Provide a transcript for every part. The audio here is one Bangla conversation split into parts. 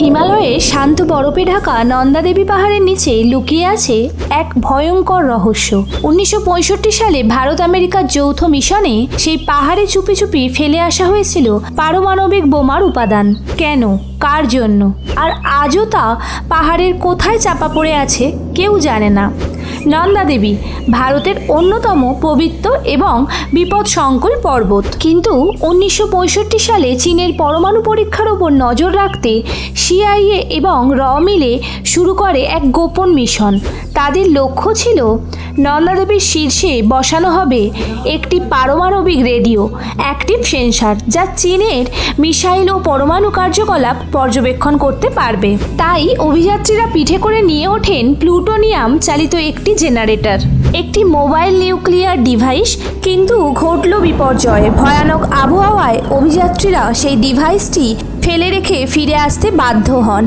হিমালয়ে শান্ত বরফে ঢাকা নন্দাদেবী পাহাড়ের নিচে লুকিয়ে আছে এক ভয়ঙ্কর রহস্য। উনিশশো পঁয়ষট্টি সালে ভারত আমেরিকার যৌথ মিশনে সেই পাহাড়ে চুপি চুপি ফেলে আসা হয়েছিল পারমাণবিক বোমার উপাদান। কেন? কার জন্য? আর আজও তা পাহাড়ের কোথায় চাপা পড়ে আছে কেউ জানে না। নন্দা দেবী, ভারতের অন্যতম পবিত্র এবং বিপদ বিপদসংকুল পর্বত। কিন্তু উনিশশো পঁয়ষট্টি সালে চীনের পরমাণু পরীক্ষার ওপর নজর রাখতে সিআইএ এবং র মিলে শুরু করে এক গোপন মিশন। তাদের লক্ষ্য ছিল নন্দাদেবীর শীর্ষে বসানো হবে একটি পারমাণবিক রেডিও অ্যাক্টিভ সেন্সার যা চীনের মিসাইল ও পরমাণু কার্যকলাপ পর্যবেক্ষণ করতে পারবে। তাই অভিযাত্রীরা পিঠে করে নিয়ে ওঠেন প্লুটোনিয়াম চালিত একটি জেনারেটর। একটি মোবাইল নিউক্লিয়ার ডিভাইস কিন্তু ঘটল বিপর্যয়। ভয়ানক আবহাওয়ায় অভিযাত্রীরা সেই ডিভাইসটি ফেলে রেখে ফিরে আসতে বাধ্য হন।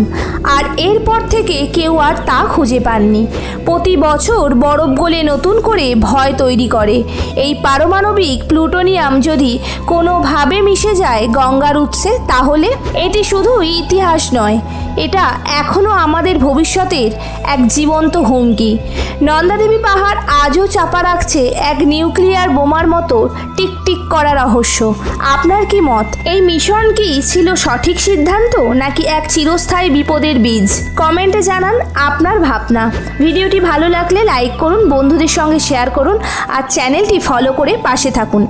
আর এরপর থেকে কেউ আর তা খুঁজে পাননি। প্রতি বছর বরফ গলে নতুন করে ভয় তৈরি করে। এই পারমাণবিক প্লুটোনিয়াম যদি কোনোভাবে মিশে যায় গঙ্গার উৎসে, তাহলে এটি শুধু ইতিহাস নয় এটা এখনও আমাদের ভবিষ্যতের এক জীবন্ত হুমকি। নন্দাদেবী পাহাড় আজও চাপা রাখছে এক নিউক্লিয়ার বোমার মতো টিকটিক করা রহস্য। আপনার কি মত? এই মিশন কি ছিল সঠিক সিদ্ধান্ত নাকি এক চিরস্থায়ী বিপদের বীজ? কমেন্টে জানান আপনার ভাবনা। ভিডিওটি ভালো লাগলে লাইক করুন, বন্ধুদের সঙ্গে শেয়ার করুন আর চ্যানেলটি ফলো করে পাশে থাকুন।